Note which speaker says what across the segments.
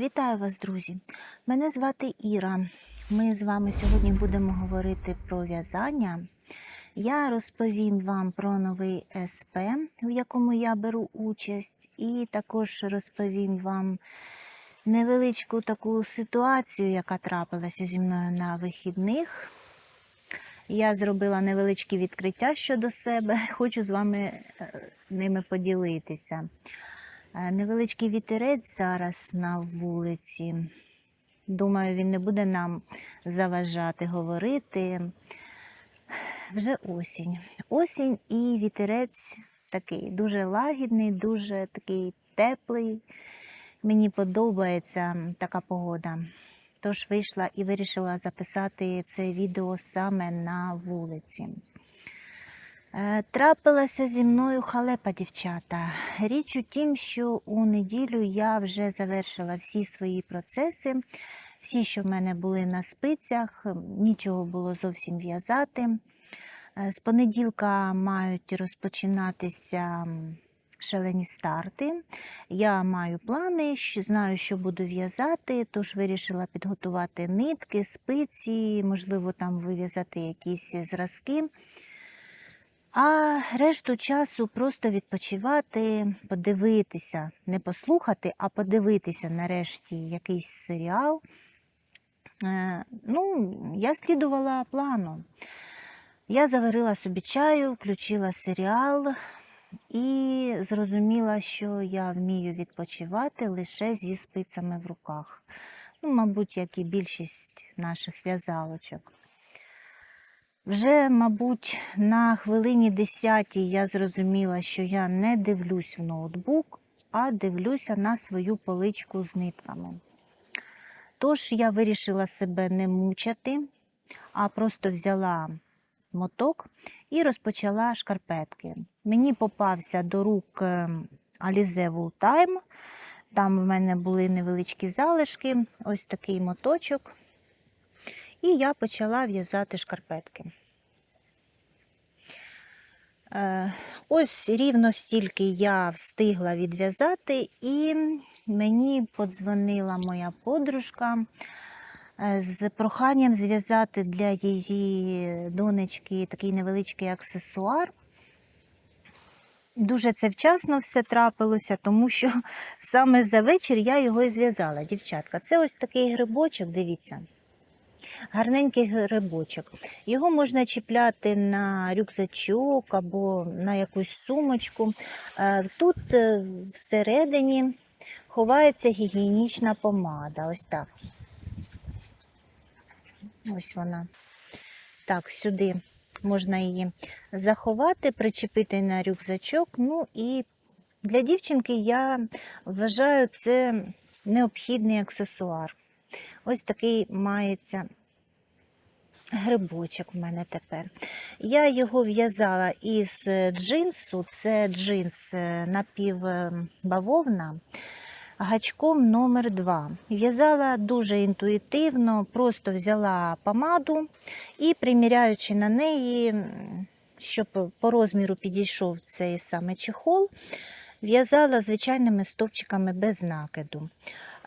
Speaker 1: Вітаю вас, друзі! Мене звати Іра. Ми з вами сьогодні будемо говорити про в'язання. Я розповім вам про новий СП, в якому я беру участь, і також розповім вам невеличку таку ситуацію, яка трапилася зі мною на вихідних. Я зробила невеличкі відкриття щодо себе, хочу з вами е, ними поділитися. Е, Невеличкий вітерець зараз на вулиці. Думаю, він не буде нам заважати говорити. Вже осінь. Осінь і вітерець такий дуже лагідний, дуже такий теплий. Мені подобається така погода. Тож вийшла і вирішила записати це відео саме на вулиці. Е, Трапилася зі мною халепа, дівчата. Річ у тім, що у неділю я вже завершила всі свої процеси, всі, що в мене були на спицях, нічого було зовсім в'язати. Е, З понеділка мають розпочинатися шалені старти. Я маю плани, знаю, що буду в'язати, тож вирішила підготувати нитки, спиці, можливо, там вив'язати якісь зразки. А решту часу просто відпочивати, подивитися, не послухати, а подивитися нарешті якийсь серіал. Е, Ну, я слідувала плану. Я заварила собі чаю, включила серіал і зрозуміла, що я вмію відпочивати лише зі спицями в руках. Ну, мабуть, як і більшість наших в'язалочок. Вже, мабуть, на хвилині десятій я зрозуміла, що я не дивлюсь в ноутбук, а дивлюся на свою поличку з нитками. Тож я вирішила себе не мучати, а просто взяла моток і розпочала шкарпетки. Мені попався до рук е, Alize Wool Time. Там в мене були невеличкі залишки, ось такий моточок. І я почала в'язати шкарпетки. Е, Ось рівно стільки я встигла відв'язати, і мені подзвонила моя подружка е, з проханням зв'язати для її донечки такий невеличкий аксесуар. Дуже це вчасно все трапилося, тому що саме за вечір я його і зв'язала, дівчатка. Це ось такий грибочок, дивіться. Гарненький грибочок. Його можна чіпляти на рюкзачок або на якусь сумочку. Е, Тут е, всередині ховається гігієнічна помада. Ось так. Ось вона. Так, сюди можна її заховати, причепити на рюкзачок. Ну і для дівчинки я вважаю це необхідний аксесуар. Ось такий мається грибочок в мене тепер. Я його в'язала із джинсу, це джинс е, напівбавовна, гачком номер 2 В'язала дуже інтуїтивно, просто взяла помаду і, приміряючи на неї, щоб по розміру підійшов цей саме чехол, в'язала звичайними стовпчиками без накиду.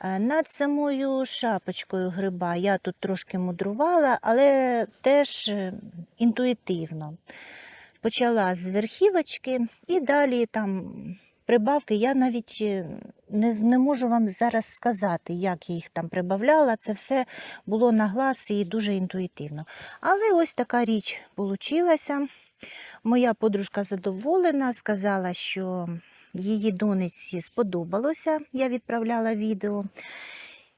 Speaker 1: Е, Над самою шапочкою гриба я тут трошки мудрувала, але теж е, інтуїтивно. Почала з верхівочки і далі там прибавки. Я навіть е, не, не можу вам зараз сказати, як я їх там прибавляла. Це все було на глаз і дуже інтуїтивно. Але ось така річ получилася. Моя подружка задоволена, сказала, що її донечці сподобалося, я відправляла відео.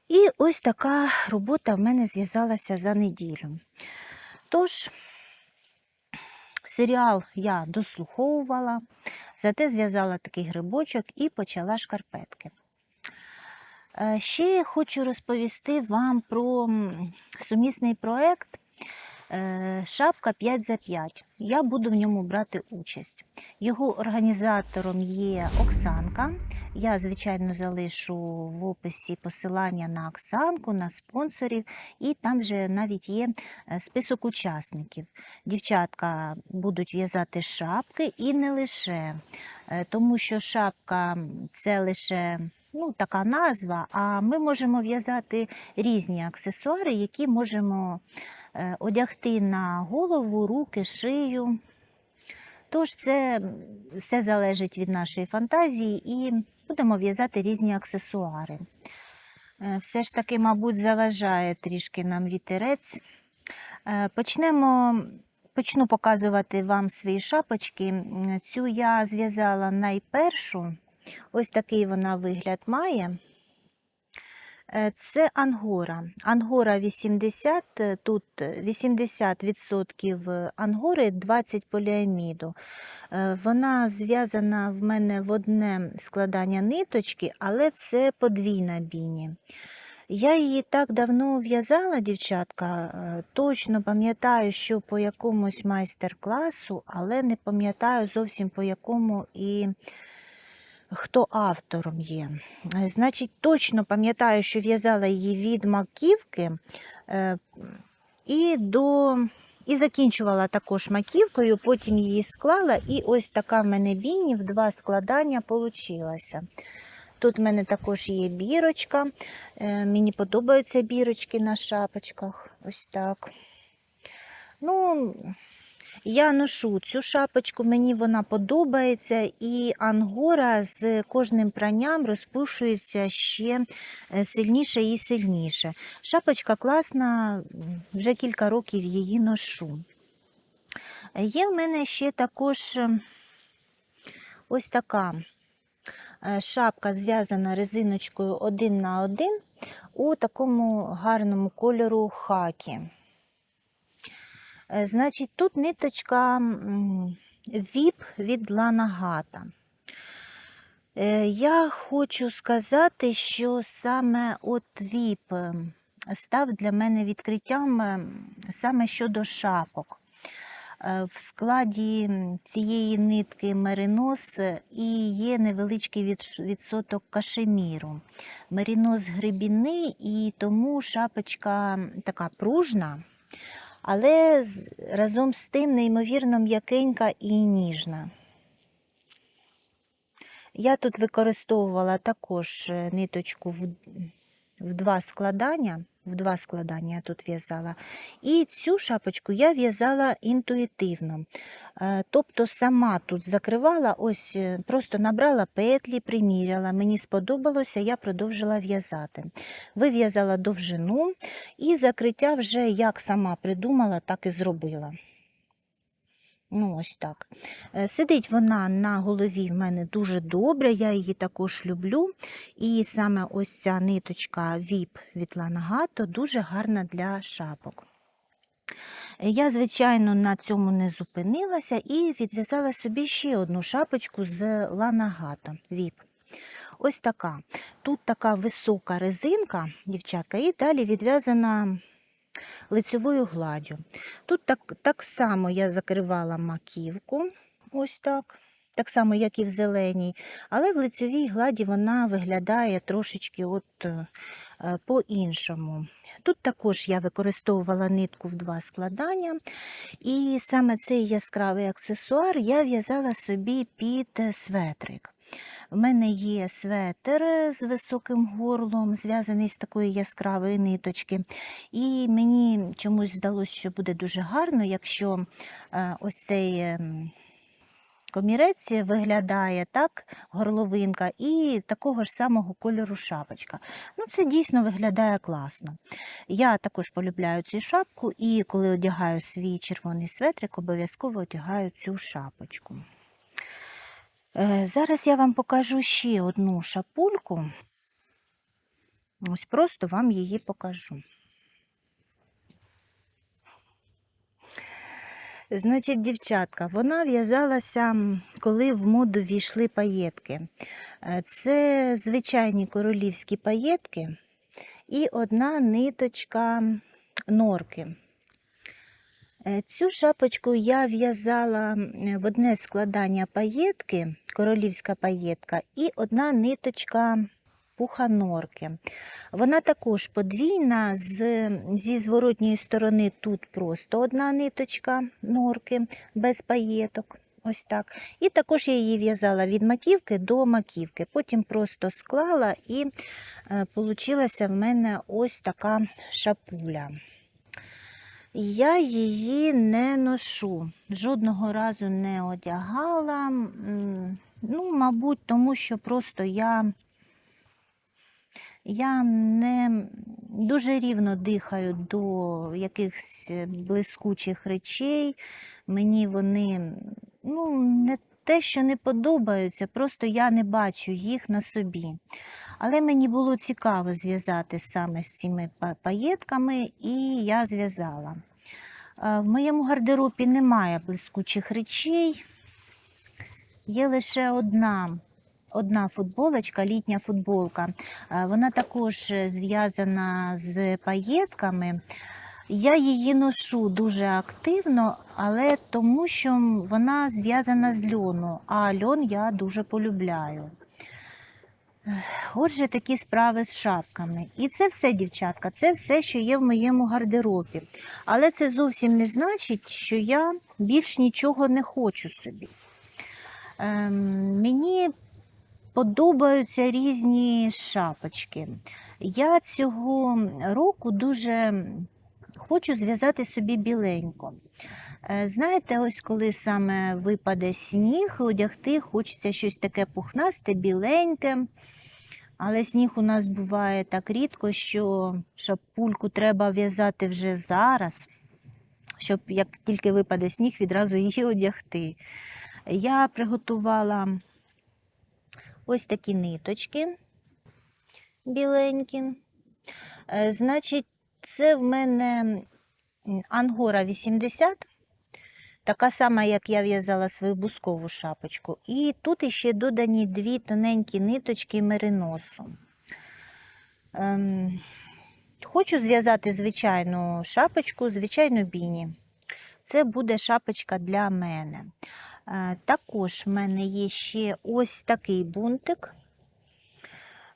Speaker 1: І ось така робота в мене зв'язалася за неділю. Тож, серіал я дослуховувала, зате зв'язала такий грибочок і почала шкарпетки. Е, Ще хочу розповісти вам про сумісний проект е, Шапка 5 за 5. Я буду в ньому брати участь. Його організатором є Оксанка. Я, звичайно, залишу в описі посилання на Оксанку, на спонсорів, і там вже навіть є е, список учасників. Дівчатка будуть в'язати шапки і не лише, Е, тому що шапка це лише ну, така назва, а ми можемо в'язати різні аксесуари, які можемо е, одягти на голову, руки, шию. Тож це все залежить від нашої фантазії і будемо в'язати різні аксесуари. Е, Все ж таки, мабуть, заважає трішки нам вітерець. Е, Почнемо, почну показувати вам свої шапочки. Цю я зв'язала найпершу. Ось такий вона вигляд має. Е, Це ангора. Ангора 80, е, тут 80% ангори, 20 поліаміду. Е, Вона зв'язана в мене в одне складання ниточки, але це подвійна біні. Я її так давно в'язала, дівчатка, е, точно пам'ятаю, що по якомусь майстер-класу, але не пам'ятаю зовсім по якому і хто автором є. Е, Значить, точно пам'ятаю, що в'язала її від маківки е, і до. І закінчувала також маківкою, потім її склала, і ось така в мене в два складання получилася. Тут в мене також є бірочка. Е, Мені подобаються бірочки на шапочках. Ось так. Ну, я ношу цю шапочку, мені вона подобається, і ангора з кожним пранням розпушується ще е, сильніше і сильніше. Шапочка класна, вже кілька років її ношу. Є в мене ще також е, ось така е, шапка зв'язана резиночкою один на один у такому гарному кольору хакі. Е, Значить, тут ниточка віп від ланагата. Е, Я хочу сказати, що саме от віп е, став для мене відкриттям саме щодо шапок. В складі цієї нитки меринос і є невеличкий відсоток кашеміру. Меринос грибіний, і тому шапочка така пружна, але разом з тим неймовірно м'якенька і ніжна. Я тут використовувала також е, ниточку в, в два складання. В два складання тут в'язала. І цю шапочку я в'язала інтуїтивно. Е, Тобто сама тут закривала, ось е, просто набрала петлі, приміряла. Мені сподобалося, я продовжила в'язати. Вив'язала довжину і закриття вже як сама придумала, так і зробила. Ну, ось так. Е, Сидить вона на голові в мене дуже добре, я її також люблю. І саме ось ця ниточка VIP від Lanagato дуже гарна для шапок. Е, Я, звичайно, на цьому не зупинилася і відв'язала собі ще одну шапочку з Lanagato VIP. ось така. Тут така висока резинка, дівчатка, і далі відв'язана лицевою гладдю. Тут так, так само я закривала маківку, ось так. Так само, як і в зеленій, але в лицевій гладі вона виглядає трошечки от е, е, по-іншому. Тут також я використовувала нитку в два складання, і саме цей яскравий аксесуар я в'язала собі під светрик. У мене є светр е, з високим горлом, зв'язаний з такої яскравої ниточки. І мені чомусь здалося, що буде дуже гарно, якщо е, ось цей ем, комірець виглядає так, горловинка, і такого ж самого кольору шапочка. Ну, це дійсно виглядає класно. Я також полюбляю цю шапку, і коли одягаю свій червоний светрик, обов'язково одягаю цю шапочку. Е, Зараз я вам покажу ще одну шапульку. Ось просто вам її покажу. Значить, дівчатка, вона в'язалася, коли в моду війшли паєтки. Е, Це звичайні королівські паєтки і одна ниточка норки. Е, Цю шапочку я в'язала в одне складання паєтки, королівська паєтка, і одна ниточка пуха норки. Вона також подвійна, з, зі зворотньої сторони тут просто одна ниточка норки без паєток. Ось так. І також я її в'язала від маківки до маківки. Потім просто склала і е, в мене ось така шапуля. Я її не ношу, жодного разу не одягала. Ну, мабуть, тому що просто я, я не дуже рівно дихаю до якихось блискучих речей. Мені вони ну, не те, що не подобаються, просто я не бачу їх на собі. Але мені було цікаво зв'язати саме з цими паєтками, і я зв'язала. Е, В моєму гардеробі немає блискучих речей. Є лише одна, одна футболочка, літня футболка. Е, Вона також зв'язана з паєтками. Я її ношу дуже активно, але тому, що вона зв'язана з льону, а льон я дуже полюбляю. Отже, такі справи з шапками. І це все, дівчатка, це все, що є в моєму гардеробі. Але це зовсім не значить, що я більш нічого не хочу собі. Ем, мені подобаються різні шапочки. Я цього року дуже хочу зв'язати собі біленько. Е, Знаєте, ось коли саме випаде сніг, одягти хочеться щось таке пухнасте, біленьке. Але сніг у нас буває так рідко, що шапульку треба в'язати вже зараз, щоб як тільки випаде сніг, відразу її одягти. Я приготувала ось такі ниточки біленькі. Е, Значить, це в мене Ангора 80, така сама, як я в'язала свою бускову шапочку. І тут іще додані дві тоненькі ниточки мериносу. Ем, хочу зв'язати звичайну шапочку, звичайну біні. Це буде шапочка для мене. Е, Також в мене є ще ось такий бунтик.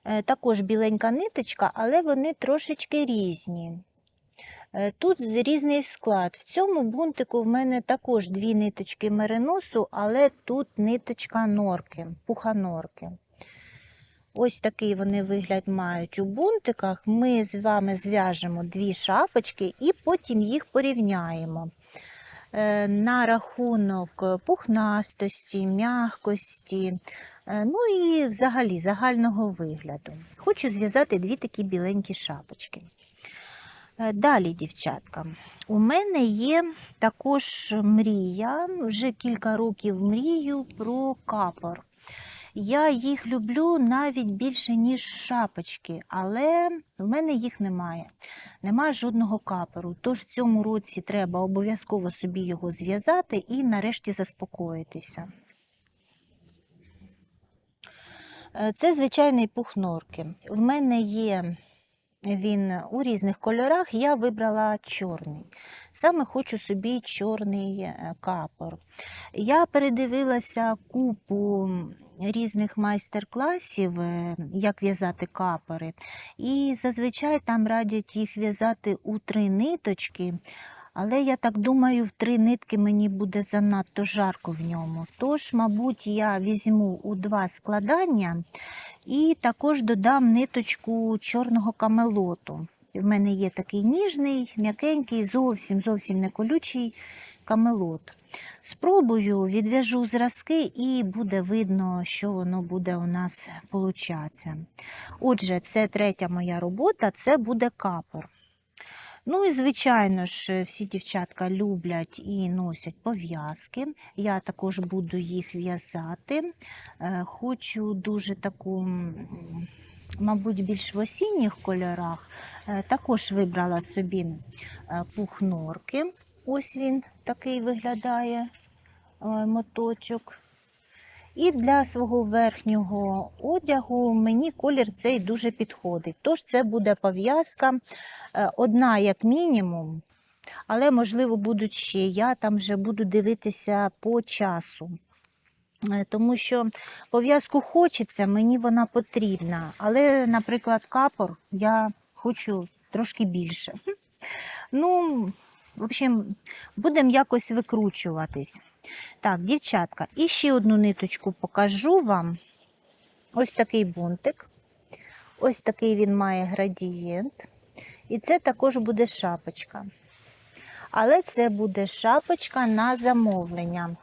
Speaker 1: Е, Також біленька ниточка, але вони трошечки різні. Е, Тут різний склад. В цьому бунтику в мене також дві ниточки мериносу, але тут ниточка норки, пуха норки. Ось такий вони вигляд мають у бунтиках. Ми з вами зв'яжемо дві шапочки і потім їх порівняємо. Е, На рахунок пухнастості, м'якості, е, ну і взагалі загального вигляду. Хочу зв'язати дві такі біленькі шапочки. Е, Далі, дівчатка, у мене є також мрія, вже кілька років мрію про капор. Я їх люблю навіть більше, ніж шапочки, але в мене їх немає. Немає жодного капору. Тож в цьому році треба обов'язково собі його зв'язати і нарешті заспокоїтися. Е, Це звичайний пух норки. В мене є він у різних кольорах. Я вибрала чорний. Саме хочу собі чорний е, капор. Я передивилася купу різних майстер-класів, е, як в'язати капори. І зазвичай там радять їх в'язати у три ниточки. Але я так думаю, в три нитки мені буде занадто жарко в ньому. Тож, мабуть, я візьму у два складання і також додам ниточку чорного камелоту. В мене є такий ніжний, м'якенький, зовсім зовсім не колючий камелот. Спробую, відв'яжу зразки і буде видно, що воно буде у нас получатися. Отже, це третя моя робота, це буде капор. Ну і, звичайно ж, всі дівчатка люблять і носять пов'язки. Я також буду їх в'язати. Е, Хочу дуже таку, мабуть, більш в осінніх кольорах. Е, Також вибрала собі е, пух норки. Ось він такий виглядає моточок. І для свого верхнього одягу мені колір цей дуже підходить. Тож це буде пов'язка е, одна як мінімум, але, можливо, будуть ще. Я там вже буду дивитися по часу. Е, Тому що пов'язку хочеться, мені вона потрібна. Але, наприклад, капор я хочу трошки більше. Ну, в общем, будемо якось викручуватись. Так, дівчатка, і ще одну ниточку покажу вам. Ось такий бунтик. Ось такий він має градієнт. І це також буде шапочка. Але це буде шапочка на замовлення.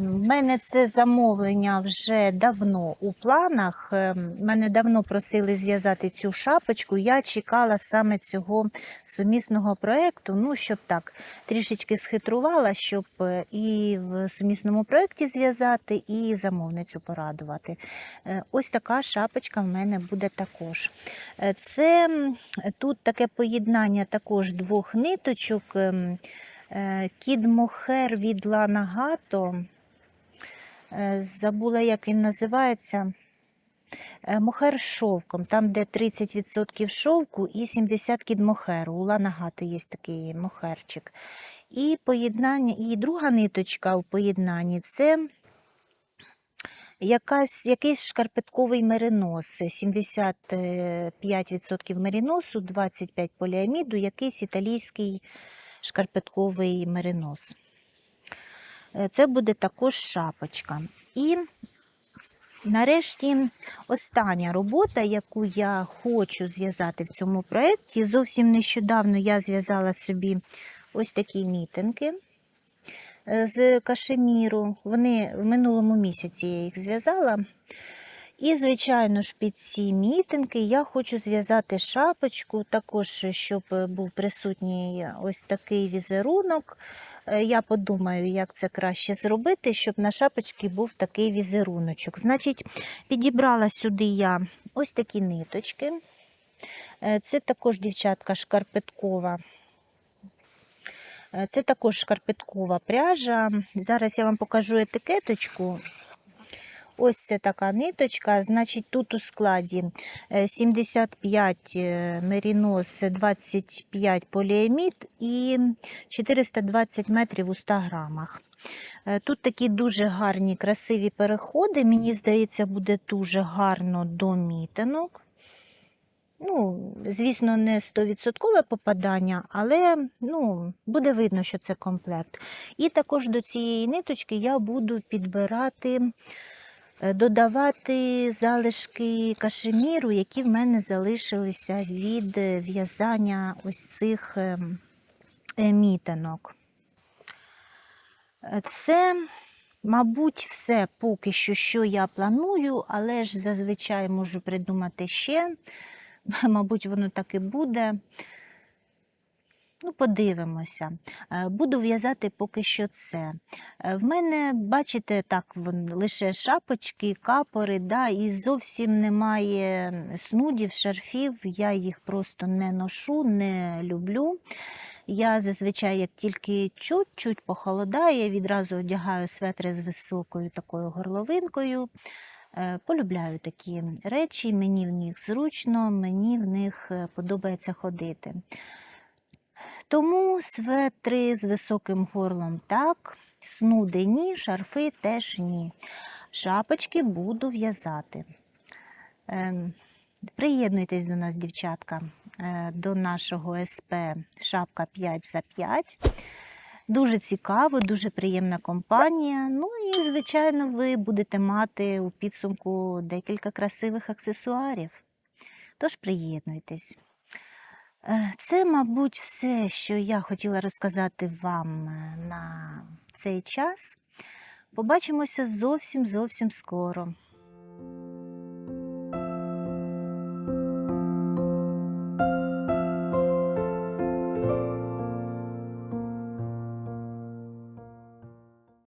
Speaker 1: У мене це замовлення вже давно у планах. Ем, Мене давно просили зв'язати цю шапочку. Я чекала саме цього сумісного проєкту, ну, щоб так трішечки схитрувала, щоб е, і в сумісному проєкті зв'язати, і замовницю порадувати. Е, Ось така шапочка в мене буде також. Е, Це тут таке поєднання також двох ниточок. Е, Кід Мохер від Лана Гато. Е, Забула, як він називається. Е, Мохер з шовком, там, де 30% шовку і 70 кід мохеру. У Лана Гато є такий мохерчик. І поєднання, і друга ниточка у поєднанні це якась, якийсь шкарпетковий меринос. 75% мериносу, 25 поліаміду, якийсь італійський шкарпетковий меринос. Е, Це буде також шапочка. І нарешті остання робота, яку я хочу зв'язати в цьому проєкті. Зовсім нещодавно я зв'язала собі ось такі мітинки е, з кашеміру. Вони в минулому місяці я їх зв'язала. І, звичайно ж, під ці мітинки я хочу зв'язати шапочку, також, щоб був присутній ось такий візерунок. Е, Я подумаю, як це краще зробити, щоб на шапочці був такий візеруночок. Значить, підібрала сюди я ось такі ниточки. Е, Це також, дівчатка, шкарпеткова. Е, Це також шкарпеткова пряжа. Зараз я вам покажу етикеточку. Ось це така ниточка. Значить, тут у складі е, 75 е, мерінос, 25 поліамід і 420 метрів у 100 грамах. Е, Тут такі дуже гарні, красиві переходи. Мені здається, буде дуже гарно до мітинок. Ну, звісно, не 100% попадання, але ну, буде видно, що це комплект. І також до цієї ниточки я буду підбирати, е, додавати залишки кашеміру, які в мене залишилися від е, в'язання ось цих ем, е, мітинок. Е, Це, мабуть, все поки що, що я планую, але ж зазвичай можу придумати ще. Мабуть, воно так і буде. Ну, подивимося. Е, Буду в'язати поки що це. Е, В мене, бачите, так, лише шапочки, капори, да, і зовсім немає снудів, шарфів. Я їх просто не ношу, не люблю. Я зазвичай, як тільки чуть-чуть похолодає, відразу одягаю светри з високою такою горловинкою. Е, Полюбляю такі речі, мені в них зручно, мені в них подобається ходити. Тому светри з високим горлом так, снуди ні, шарфи теж ні. Шапочки буду в'язати. Ем, Приєднуйтесь до нас, дівчатка, е, до нашого СП Шапка 5 за 5. Дуже цікаво, дуже приємна компанія. Ну і, звичайно, ви будете мати у підсумку декілька красивих аксесуарів. Тож приєднуйтесь. Е, Це, мабуть, все, що я хотіла розказати вам е, на цей час. Побачимося зовсім зовсім скоро.